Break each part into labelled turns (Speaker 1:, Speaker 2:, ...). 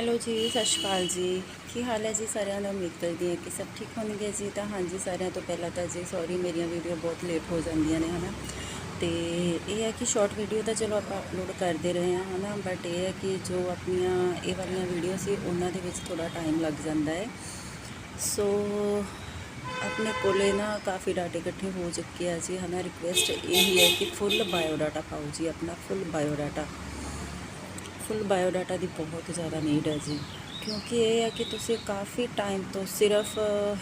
Speaker 1: Hello ਜੀ, ਸਤਿ ਸ਼੍ਰੀ ਅਕਾਲ ਜੀ। ਕੀ ਹਾਲ ਹੈ ਜੀ ਸਾਰਿਆਂ ਦਾ? ਉਮੀਦ ਕਰਦੀ ਹਾਂ ਕਿ ਸਭ ਠੀਕ ਹੋਣਗੇ ਜੀ। ਤਾਂ ਹਾਂਜੀ, ਸਾਰਿਆਂ ਤੋਂ ਪਹਿਲਾਂ ਤਾਂ ਜੀ ਸੌਰੀ ਮੇਰੀਆਂ ਵੀਡੀਓ ਬਹੁਤ ਲੇਟ ਹੋ ਜਾਂਦੀਆਂ ਨੇ, ਹਨਾ? ਤੇ ਇਹ ਹੈ ਕਿ ਸ਼ਾਰਟ ਵੀਡੀਓ ਤਾਂ ਚਲੋ ਆਪਾਂ ਅਪਲੋਡ ਕਰਦੇ ਰਹੇ ਹਾਂ, ਹਨਾ? ਬਟ ਇਹ ਹੈ ਕਿ ਜੋ ਆਪਣੀਆਂ ਇਹ ਵਾਲੀਆਂ ਵੀਡੀਓ ਸੀ, ਉਹਨਾਂ ਦੇ ਵਿੱਚ ਥੋੜਾ ਟਾਈਮ ਲੱਗ ਜਾਂਦਾ ਹੈ। ਸੋ ਆਪਣੇ ਕੋਲੇ ਨਾ ਕਾਫੀ ਡਾਟੇ ਇਕੱਠੇ ਹੋ ਚੁੱਕੇ ਆ ਜੀ, ਹਨਾ? ਰਿਕੁਐਸਟ ਇਹੀ ਹੈ ਕਿ ਫੁੱਲ ਬਾਇਓਡਾਟਾ ਪਾਓ ਜੀ, ਆਪਣਾ ਫੁੱਲ ਬਾਇਓਡਾਟਾ ਫੁੱਲ ਬਾਇਓਡਾਟਾ ਦੀ ਬਹੁਤ ਜ਼ਿਆਦਾ ਨੀਡ ਹੈ ਜੀ। ਕਿਉਂਕਿ ਇਹ ਹੈ ਕਿ ਤੁਸੀਂ ਕਾਫੀ ਟਾਈਮ ਤੋਂ ਸਿਰਫ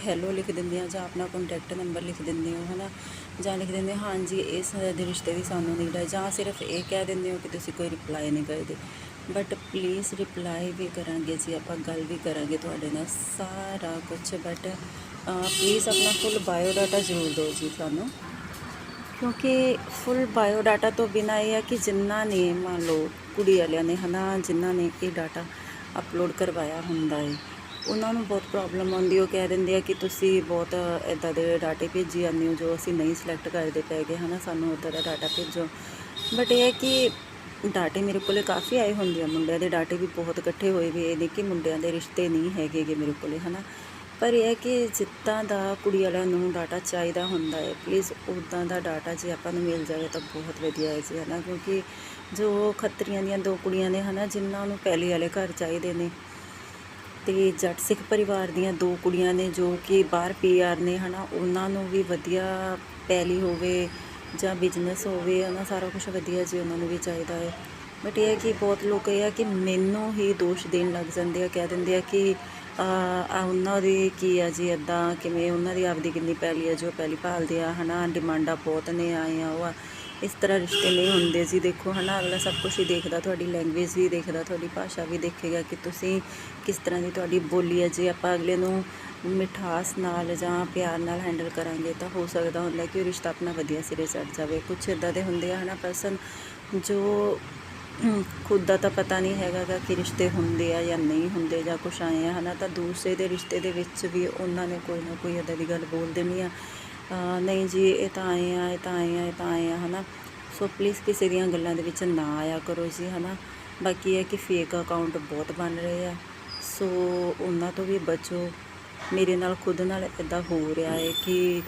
Speaker 1: ਹੈਲੋ ਲਿਖ ਦਿੰਦੇ ਆ ਜਾਂ ਆਪਣਾ ਕੰਟੈਕਟ ਨੰਬਰ ਲਿਖ ਦਿੰਦੇ ਹੋ, ਹਨਾ? ਜਾਂ ਲਿਖ ਦਿੰਦੇ ਹਾਂਜੀ, ਇਸ ਦੇ ਰਿਸ਼ਤੇ ਦੀ ਸਾਨੂੰ ਨੀਡ ਹੈ। ਜਾਂ ਸਿਰਫ ਇਹ ਕਹਿ ਦਿੰਦੇ ਹੋ ਕਿ ਤੁਸੀਂ ਕੋਈ ਰਿਪਲਾਈ ਨਹੀਂ ਕਰਦੇ। ਬਟ ਪਲੀਜ਼ ਰਿਪਲਾਈ ਵੀ ਕਰਾਂਗੇ ਜੀ, ਆਪਾਂ ਗੱਲ ਵੀ ਕਰਾਂਗੇ ਤੁਹਾਡੇ ਨਾਲ ਸਾਰਾ ਕੁਝ ਬਟ ਪਲੀਜ਼ ਆਪਣਾ ਫੁੱਲ ਬਾਇਓਡਾਟਾ ਜ਼ਰੂਰ ਦਿਓ ਜੀ ਸਾਨੂੰ ਕਿਉਂਕਿ ਫੁੱਲ ਬਾਇਓ ਡਾਟਾ ਤੋਂ ਬਿਨਾ ਇਹ ਆ ਕਿ ਜਿਨ੍ਹਾਂ ਨੇ ਮੰਨ ਲਓ ਕੁੜੀ ਵਾਲਿਆਂ ਨੇ ਹਨਾ ਜਿਨ੍ਹਾਂ ਨੇ ਇਹ ਡਾਟਾ ਅਪਲੋਡ ਕਰਵਾਇਆ ਹੁੰਦਾ ਹੈ ਉਹਨਾਂ ਨੂੰ ਬਹੁਤ ਪ੍ਰੋਬਲਮ ਆਉਂਦੀ ਉਹ ਕਹਿ ਦਿੰਦੇ ਆ ਕਿ ਤੁਸੀਂ ਬਹੁਤ ਇਦਾਂ ਦੇ ਡਾਟੇ ਭੇਜੀ ਜਾਂਦੇ ਹੋ ਜੋ ਅਸੀਂ ਨਹੀਂ ਸਿਲੈਕਟ ਕਰਦੇ ਪੈਗੇ ਹਨਾ, ਸਾਨੂੰ ਉੱਦਾਂ ਦਾ ਡਾਟਾ ਭੇਜੋ। ਬਟ ਇਹ ਹੈ ਕਿ ਡਾਟੇ ਮੇਰੇ ਕੋਲੇ ਕਾਫੀ ਆਏ ਹੁੰਦੇ ਆ। ਮੁੰਡਿਆਂ ਦੇ ਡਾਟੇ ਵੀ ਬਹੁਤ ਇਕੱਠੇ ਹੋਏ ਵੀ ਇਹ ਨਹੀਂ ਕਿ ਮੁੰਡਿਆਂ ਦੇ ਰਿਸ਼ਤੇ ਨਹੀਂ ਹੈਗੇਗੇ ਮੇਰੇ ਕੋਲੇ ਹਨਾ। ਪਰ ਇਹ ਹੈ ਕਿ ਜਿੱਦਾਂ ਦਾ ਕੁੜੀ ਵਾਲਿਆਂ ਨੂੰ ਡਾਟਾ ਚਾਹੀਦਾ ਹੁੰਦਾ ਹੈ ਪਲੀਜ਼ ਉਦਾਂ ਦਾ ਡਾਟਾ ਜੇ ਆਪਾਂ ਨੂੰ ਮਿਲ ਜਾਵੇ ਤਾਂ ਬਹੁਤ ਵਧੀਆ ਹੈ ਜੀ ਹੈ ਨਾ ਕਿਉਂਕਿ ਜੋ ਖੱਤਰੀਆਂ ਦੀਆਂ ਦੋ ਕੁੜੀਆਂ ਨੇ, ਹਨਾ, ਜਿਨ੍ਹਾਂ ਨੂੰ ਪਹਿਲੇ ਵਾਲੇ ਘਰ ਚਾਹੀਦੇ ਨੇ, ਤੇ ਜੱਟ ਸਿੱਖ ਪਰਿਵਾਰ ਦੀਆਂ ਦੋ ਕੁੜੀਆਂ ਨੇ ਜੋ ਕਿ ਬਾਹਰ ਪੀਆਰ ਨੇ, ਹਨਾ, ਉਹਨਾਂ ਨੂੰ ਵੀ ਵਧੀਆ ਪੈਲੀ ਹੋਵੇ ਜਾਂ ਬਿਜ਼ਨਸ ਹੋਵੇ ਹਨਾ ਸਾਰਾ ਕੁਝ ਵਧੀਆ ਜੀ ਉਹਨਾਂ ਨੂੰ ਵੀ ਚਾਹੀਦਾ ਹੈ। ਬਟ ਇਹ ਹੈ ਕਿ ਬਹੁਤ ਲੋਕ ਇਹ ਆ ਕਿ ਮੈਨੂੰ ਹੀ ਦੋਸ਼ ਦੇਣ ਲੱਗ ਜਾਂਦੇ ਆ, ਕਹਿ ਦਿੰਦੇ ਆ ਕਿ ਆ ਉਹਨਾਂ ਦੀ ਕੀ ਆ ਜੀ ਇਦਾਂ ਕਿਵੇਂ ਉਹਨਾਂ ਦੀ ਆਪਦੀ ਕਿੰਨੀ ਪੈਲੀ ਆ, ਜੋ ਪਹਿਲੀ ਭਾਲਦੇ ਆ, ਹਨਾ, ਡਿਮਾਂਡਾਂ ਬਹੁਤ ਨੇ, ਆਏ ਆ ਉਹ ਆ। ਇਸ ਤਰ੍ਹਾਂ ਰਿਸ਼ਤੇ ਨਹੀਂ ਹੁੰਦੇ ਜੀ, ਦੇਖੋ, ਹਨਾ, ਅਗਲਾ ਸਭ ਕੁਝ ਹੀ ਦੇਖਦਾ, ਤੁਹਾਡੀ ਲੈਂਗੁਏਜ ਵੀ ਦੇਖਦਾ, ਤੁਹਾਡੀ ਭਾਸ਼ਾ ਵੀ ਦੇਖੇਗਾ ਕਿ ਤੁਸੀਂ ਕਿਸ ਤਰ੍ਹਾਂ ਦੀ ਤੁਹਾਡੀ ਬੋਲੀ ਹੈ ਜੇ ਆਪਾਂ ਅਗਲੇ ਨੂੰ ਮਿਠਾਸ ਨਾਲ ਜਾਂ ਪਿਆਰ ਨਾਲ ਹੈਂਡਲ ਕਰਾਂਗੇ ਤਾਂ ਹੋ ਸਕਦਾ ਹੁੰਦਾ ਕਿ ਉਹ ਰਿਸ਼ਤਾ ਆਪਣਾ ਵਧੀਆ ਸਿਰੇ ਚੜ ਜਾਵੇ। ਕੁਝ ਇਦਾਂ ਦੇ ਹੁੰਦੇ ਆ, ਹਨਾ ਪਰਸਨ ਜੋ ਖੁਦ ਦਾ ਤਾਂ ਪਤਾ ਨਹੀਂ ਹੈਗਾ ਕਿ ਰਿਸ਼ਤੇ ਹੁੰਦੇ ਆ ਜਾਂ ਨਹੀਂ ਹੁੰਦੇ ਜਾਂ ਕੁਛ ਆਏ ਆ, ਹਨਾ? ਤਾਂ ਦੂਸਰੇ ਦੇ ਰਿਸ਼ਤੇ ਦੇ ਵਿੱਚ ਵੀ ਉਹਨਾਂ ਨੇ ਕੋਈ ਨਾ ਕੋਈ ਇਦਾਂ ਦੀ ਗੱਲ ਬੋਲ ਦੇਣੀ ਆ। ਨਹੀਂ ਜੀ, ਇਹ ਤਾਂ ਆਏ ਆ, ਇਹ ਤਾਂ ਆਏ ਆ, ਇਹ ਤਾਂ ਆਏ ਆ, ਹਨਾ? ਸੋ ਪਲੀਜ਼ ਕਿਸੇ ਦੀਆਂ ਗੱਲਾਂ ਦੇ ਵਿੱਚ ਨਾ ਆਇਆ ਕਰੋ ਜੀ, ਹਨਾ? ਬਾਕੀ ਇਹ ਕਿ ਫੇਕ ਅਕਾਊਂਟ ਬਹੁਤ ਬਣ ਰਹੇ ਆ। ਸੋ ਉਹਨਾਂ ਤੋਂ ਵੀ ਬਚੋ। ਮੇਰੇ ਨਾਲ ਖੁਦ ਨਾਲ ਇਦਾਂ ਹੋ ਰਿਹਾ ਹੈ ਕਿ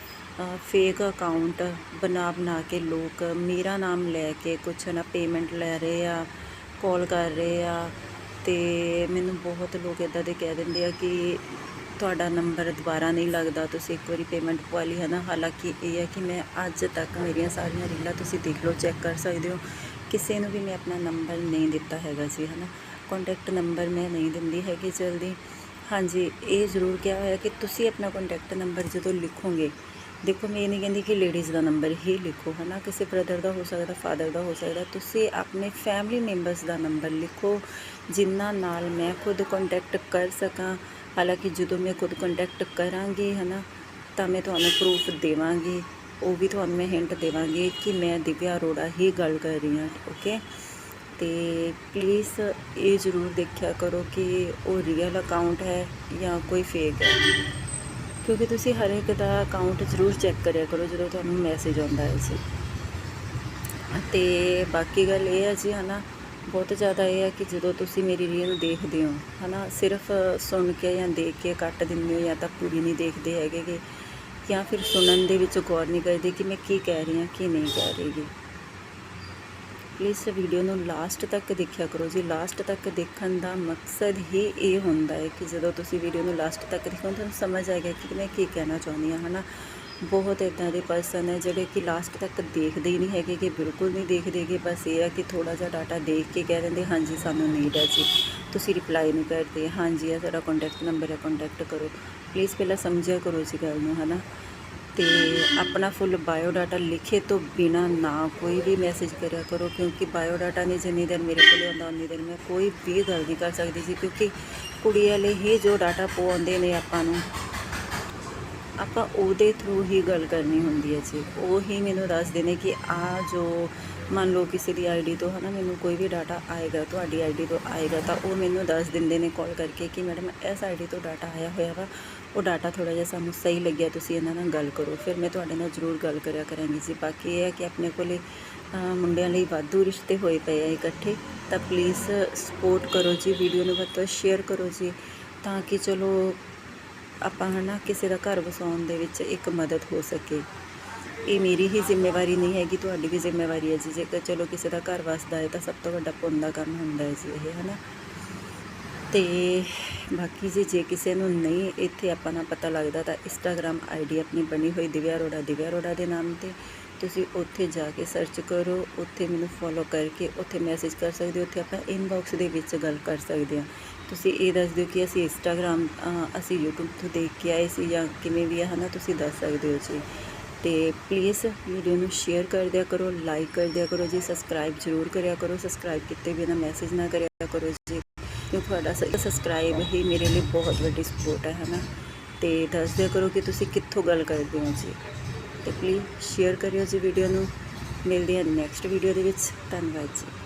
Speaker 1: ਫੇਕ ਅਕਾਊਂਟ ਬਣਾ ਬਣਾ ਕੇ ਲੋਕ ਮੇਰਾ ਨਾਮ ਲੈ ਕੇ ਕੁਛ ਨਾ ਪੇਮੈਂਟ ਲੈ ਰਹੇ ਆ ਕਾਲ ਕਰ ਰਹੇ ਆ ਤੇ ਮੈਨੂੰ ਬਹੁਤ ਲੋਕ ਇਦਾਂ ਦੇ ਕਹਿ ਦਿੰਦੇ ਆ ਕਿ ਤੁਹਾਡਾ ਨੰਬਰ ਦੁਬਾਰਾ ਨਹੀਂ ਲੱਗਦਾ, ਤੁਸੀਂ ਇੱਕ ਵਾਰੀ ਪੇਮੈਂਟ ਪਵਾ ਲਈ ਹੈ ਨਾ ਹਾਲਾਂਕਿ ਇਹ ਹੈ ਕਿ ਮੈਂ ਅੱਜ ਤੱਕ ਮੇਰੀਆਂ ਸਾਰੀਆਂ ਰੀਲਾਂ ਤੁਸੀਂ ਦੇਖ ਲਓ ਚੈੱਕ ਕਰ ਸਕਦੇ ਹੋ। ਕਿਸੇ ਨੂੰ ਵੀ ਮੈਂ ਆਪਣਾ ਨੰਬਰ ਨਹੀਂ ਦਿੱਤਾ ਹੈਗਾ ਜੀ ਹੈ ਨਾ ਕੰਟੈਕਟ ਨੰਬਰ ਮੈਂ ਨਹੀਂ ਦਿੰਦੀ ਹੈਗੀ ਜਲਦੀ। ਹਾਂਜੀ, ਇਹ ਜ਼ਰੂਰ ਕਿਹਾ ਹੋਇਆ ਕਿ ਤੁਸੀਂ ਆਪਣਾ ਕੰਟੈਕਟ ਨੰਬਰ ਜਦੋਂ ਲਿਖੋਗੇ ਦੇਖੋ, ਮੈਂ ਇਹ ਨਹੀਂ ਕਹਿੰਦੀ ਕਿ ਲੇਡੀਜ਼ ਦਾ ਨੰਬਰ ਹੀ ਲਿਖੋ ਹੈ ਨਾ ਕਿਸੇ ਬ੍ਰਦਰ ਦਾ ਹੋ ਸਕਦਾ ਫਾਦਰ ਦਾ ਹੋ ਸਕਦਾ। ਤੁਸੀਂ ਆਪਣੇ ਫੈਮਿਲੀ ਮੈਂਬਰਸ ਦਾ ਨੰਬਰ ਲਿਖੋ, ਜਿਨ੍ਹਾਂ ਨਾਲ ਮੈਂ ਖੁਦ ਕੰਟੈਕਟ ਕਰ ਸਕਾਂ। ਹਾਲਾਂਕਿ ਜਦੋਂ ਮੈਂ ਖੁਦ ਕੰਟੈਕਟ ਕਰਾਂਗੀ ਹੈ ਨਾ ਤਾਂ ਮੈਂ ਤੁਹਾਨੂੰ ਪ੍ਰੂਫ ਦੇਵਾਂਗੀ। ਉਹ ਵੀ ਤੁਹਾਨੂੰ ਮੈਂ ਹਿੰਟ ਦੇਵਾਂਗੀ ਕਿ ਮੈਂ ਦਿਵਿਆ ਅਰੋੜਾ ਹੀ ਗੱਲ ਕਰ ਰਹੀ ਹਾਂ ਓਕੇ ਤੇ ਪਲੀਜ਼ ਇਹ ਜ਼ਰੂਰ ਦੇਖਿਆ ਕਰੋ ਕਿ ਉਹ ਰੀਅਲ ਅਕਾਊਂਟ ਹੈ ਜਾਂ ਕੋਈ ਫੇਕ ਹੈ। ਕਿਉਂਕਿ ਤੁਸੀਂ ਹਰ ਇੱਕ ਦਾ ਅਕਾਊਂਟ ਜ਼ਰੂਰ ਚੈੱਕ ਕਰਿਆ ਕਰੋ ਜਦੋਂ ਤੁਹਾਨੂੰ ਮੈਸੇਜ ਆਉਂਦਾ ਹੈ ਜੀ। ਤੇ ਬਾਕੀ ਗੱਲ ਇਹ ਹੈ ਜੀ, ਹਨਾ, ਬਹੁਤ ਜ਼ਿਆਦਾ ਇਹ ਹੈ ਕਿ ਜਦੋਂ ਤੁਸੀਂ ਮੇਰੀ ਰੀਲ ਦੇਖਦੇ ਹੋ, ਹਨਾ, ਸਿਰਫ ਸੁਣ ਕੇ ਜਾਂ ਦੇਖ ਕੇ ਕੱਟ ਦਿੰਦੇ ਹੋ ਜਾਂ ਤਾਂ ਪੂਰੀ ਨਹੀਂ ਦੇਖਦੇ ਹੈਗੇ ਗੇ, ਜਾਂ ਫਿਰ ਸੁਣਨ ਦੇ ਵਿੱਚ ਗੌਰ ਨਹੀਂ ਕਰਦੇ ਕਿ ਮੈਂ ਕੀ ਕਹਿ ਰਹੀ ਹਾਂ, ਕੀ ਨਹੀਂ ਕਹਿ ਰਹੀ ਗੀ ਪਲੀਜ਼ ਵੀਡੀਓ ਨੂੰ ਲਾਸਟ ਤੱਕ ਦੇਖਿਆ ਕਰੋ ਜੀ। ਲਾਸਟ ਤੱਕ ਦੇਖਣ ਦਾ ਮਕਸਦ ਹੀ ਇਹ ਹੁੰਦਾ ਹੈ ਕਿ ਜਦੋਂ ਤੁਸੀਂ ਵੀਡੀਓ ਨੂੰ ਲਾਸਟ ਤੱਕ ਦੇਖੋ, ਤੁਹਾਨੂੰ ਸਮਝ ਆਏਗਾ ਕਿ ਮੈਂ ਕੀ ਕਹਿਣਾ ਚਾਹੁੰਦੀ ਹਾਂ, ਹਨਾ? ਬਹੁਤ ਇਦਾਂ ਦੇ ਪਰਸਨ ਹੈ ਜਿਹੜੇ ਕਿ ਲਾਸਟ ਤੱਕ ਦੇਖਦੇ ਹੀ ਨਹੀਂ ਹੈਗੇ ਕਿ ਬਿਲਕੁਲ ਨਹੀਂ ਦੇਖਦੇ ਕਿ ਬਸ ਇਹ ਆ ਕਿ ਥੋੜਾ ਜਿਹਾ ਡਾਟਾ ਦੇਖ ਕੇ ਕਹਿ ਦਿੰਦੇ, ਹਾਂਜੀ, ਸਾਨੂੰ ਨੀਡ ਹੈ ਜੀ। ਤੁਸੀਂ ਰਿਪਲਾਈ ਨੂੰ ਕਰਦੇ ਹਾਂਜੀ ਆ ਸਾਡਾ ਕੰਟੈਕਟ ਨੰਬਰ ਹੈ ਕੰਟੈਕਟ ਕਰੋ। ਪਲੀਜ਼ ਪਹਿਲਾਂ ਸਮਝਿਆ ਕਰੋ ਜੀ ਗੱਲ ਨੂੰ, ਹਨਾ? ਤੇ ਆਪਣਾ ਫੁੱਲ ਬਾਇਓ ਡਾਟਾ ਲਿਖੇ ਤੋਂ ਬਿਨਾ ਨਾ ਕੋਈ ਵੀ ਮੈਸੇਜ ਕਰਿਆ ਕਰੋ, ਕਿਉਂਕਿ ਬਾਇਓਡਾਟਾ ਨਹੀਂ ਜਿੰਨੀ ਦੇਰ ਮੇਰੇ ਕੋਲ ਆਉਂਦਾ, ਉਨੀ ਦੇਰ ਮੈਂ ਕੋਈ ਵੀ ਗੱਲ ਨਹੀਂ ਕਰ ਸਕਦੀ ਸੀ ਕਿਉਂਕਿ ਕੁੜੀ ਵਾਲੇ ਹੀ ਜੋ ਡਾਟਾ ਪਵਾਉਂਦੇ ਨੇ ਆਪਾਂ ਨੂੰ, ਆਪਾਂ ਉਹਦੇ ਥਰੂ ਹੀ ਗੱਲ ਕਰਨੀ ਹੁੰਦੀ ਹੈ ਜੀ। ਉਹ ਹੀ ਮੈਨੂੰ ਦੱਸਦੇ ਨੇ ਕਿ ਆ ਜੋ ਮੰਨ ਲਓ ਕਿਸੇ ਦੀ ਆਈਡੀ ਤੋਂ ਹਨਾ, ਮੈਨੂੰ ਕੋਈ ਵੀ ਡਾਟਾ ਆਏਗਾ, ਤੁਹਾਡੀ ਆਈਡੀ ਤੋਂ ਆਏਗਾ, ਤਾਂ ਉਹ ਮੈਨੂੰ ਦੱਸ ਦਿੰਦੇ ਨੇ ਕਾਲ ਕਰਕੇ ਕਿ ਮੈਡਮ ਇਸ ਆਈਡੀ ਤੋਂ ਡਾਟਾ ਆਇਆ ਹੋਇਆ ਵਾ ਉਹ ਡਾਟਾ ਥੋੜਾ ਜਿਹਾ ਸਾਨੂੰ ਸਹੀ ਲੱਗਿਆ, ਤੁਸੀਂ ਇਹਨਾਂ ਨਾਲ ਗੱਲ ਕਰੋ। ਫਿਰ ਮੈਂ ਤੁਹਾਡੇ ਨਾਲ ਜ਼ਰੂਰ ਗੱਲ ਕਰਿਆ ਕਰਾਂਗੀ ਜੀ। ਬਾਕੀ ਇਹ ਹੈ ਕਿ ਆਪਣੇ ਕੋਲੇ ਮੁੰਡਿਆਂ ਲਈ ਵਾਧੂ ਰਿਸ਼ਤੇ ਹੋਏ ਪਏ ਆ ਇਕੱਠੇ। ਤਾਂ ਪਲੀਜ਼ ਸਪੋਰਟ ਕਰੋ ਜੀ ਵੀਡੀਓ ਨੂੰ ਵੱਧ ਤੋਂ ਸ਼ੇਅਰ ਕਰੋ ਜੀ। ਤਾਂ ਕਿ ਚਲੋ ਆਪਾਂ ਹਨਾ ਕਿਸੇ ਦਾ ਘਰ ਵਸਾਉਣ ਦੇ ਵਿੱਚ ਇੱਕ ਮਦਦ ਹੋ ਸਕੇ। ਇਹ ਮੇਰੀ ਹੀ ਜ਼ਿੰਮੇਵਾਰੀ ਨਹੀਂ ਹੈਗੀ, ਤੁਹਾਡੀ ਵੀ ਜ਼ਿੰਮੇਵਾਰੀ ਹੈ ਜੀ। ਜੇਕਰ ਚਲੋ ਕਿਸੇ ਦਾ ਘਰ ਵਸਦਾ ਹੈ ਤਾਂ ਸਭ ਤੋਂ ਵੱਡਾ ਪੁੰਨ ਦਾ ਕੰਮ ਹੁੰਦਾ ਹੈ ਜੀ ਇਹ, ਹਨਾ? ਤੇ ਬਾਕੀ ਜੇ ਜੇ ਕਿਸੇ ਨੂੰ ਨਹੀਂ ਇੱਥੇ ਆਪਾਂ ਨੂੰ ਪਤਾ ਲੱਗਦਾ ਤਾਂ ਇੰਸਟਾਗ੍ਰam ਆਈਡੀ ਆਪਣੀ ਬਣੀ ਹੋਈ ਦਿਵਿਆ ਅਰੋੜਾ ਦਿਵਿਆ ਅਰੋੜਾ ਦੇ ਨਾਮ ਤੇ। ਤੁਸੀਂ ਉੱਥੇ ਜਾ ਕੇ ਸਰਚ ਕਰੋ, ਉੱਥੇ ਮੈਨੂੰ ਫੋਲੋ ਕਰਕੇ ਉੱਥੇ ਮੈਸੇਜ ਕਰ ਸਕਦੇ ਹੋ, ਉੱਥੇ ਆਪਾਂ ਇਨਬਾਕਸ ਦੇ ਵਿੱਚ ਗੱਲ ਕਰ ਸਕਦੇ ਹਾਂ। ਤੁਸੀਂ ਇਹ ਦੱਸ ਦਿਓ ਕਿ ਅਸੀਂ ਇੰਸਟਾਗ੍ਰam ਅਸੀਂ YouTube ਤੋਂ ਦੇਖ ਕੇ ਆਏ ਸੀ ਜਾਂ ਕਿਵੇਂ ਵੀ ਹੈ ਨਾ ਤੁਸੀਂ ਦੱਸ ਸਕਦੇ ਹੋ ਜੀ। ਤੇ ਪਲੀਜ਼ ਵੀਡੀਓ ਨੂੰ ਸ਼ੇਅਰ ਕਰ ਦਿਆ ਕਰੋ ਲਾਈਕ ਕਰ ਦਿਆ ਕਰੋ ਜੀ ਸਬਸਕ੍ਰਾਈਬ ਜ਼ਰੂਰ ਕਰਿਆ ਕਰੋ ਸਬਸਕ੍ਰਾਈਬ ਕੀਤੇ ਬਿਨਾ ਮੈਸੇਜ ਨਾ ਕਰਿਆ ਕਰੋ ਜੀ। ਕਿਉਂਕਿ ਤੁਹਾਡਾ ਸਬਸਕ੍ਰਾਈਬ ਹੀ ਮੇਰੇ ਲਈ ਬਹੁਤ ਵੱਡੀ ਸਪੋਰਟ ਹੈ, ਹਨਾ? ਤੇ ਦੱਸ ਦਿਆ ਕਰੋ ਕਿ ਤੁਸੀਂ ਕਿੱਥੋਂ ਗੱਲ ਕਰਦੇ ਹੋ ਜੀ? ਤੇ ਪਲੀਜ਼ ਸ਼ੇਅਰ ਕਰਿਓ ਜੀ ਵੀਡੀਓ ਨੂੰ। ਮਿਲਦੇ ਹਾਂ ਨੈਕਸਟ ਵੀਡੀਓ ਦੇ ਵਿੱਚ। ਧੰਨਵਾਦ ਜੀ।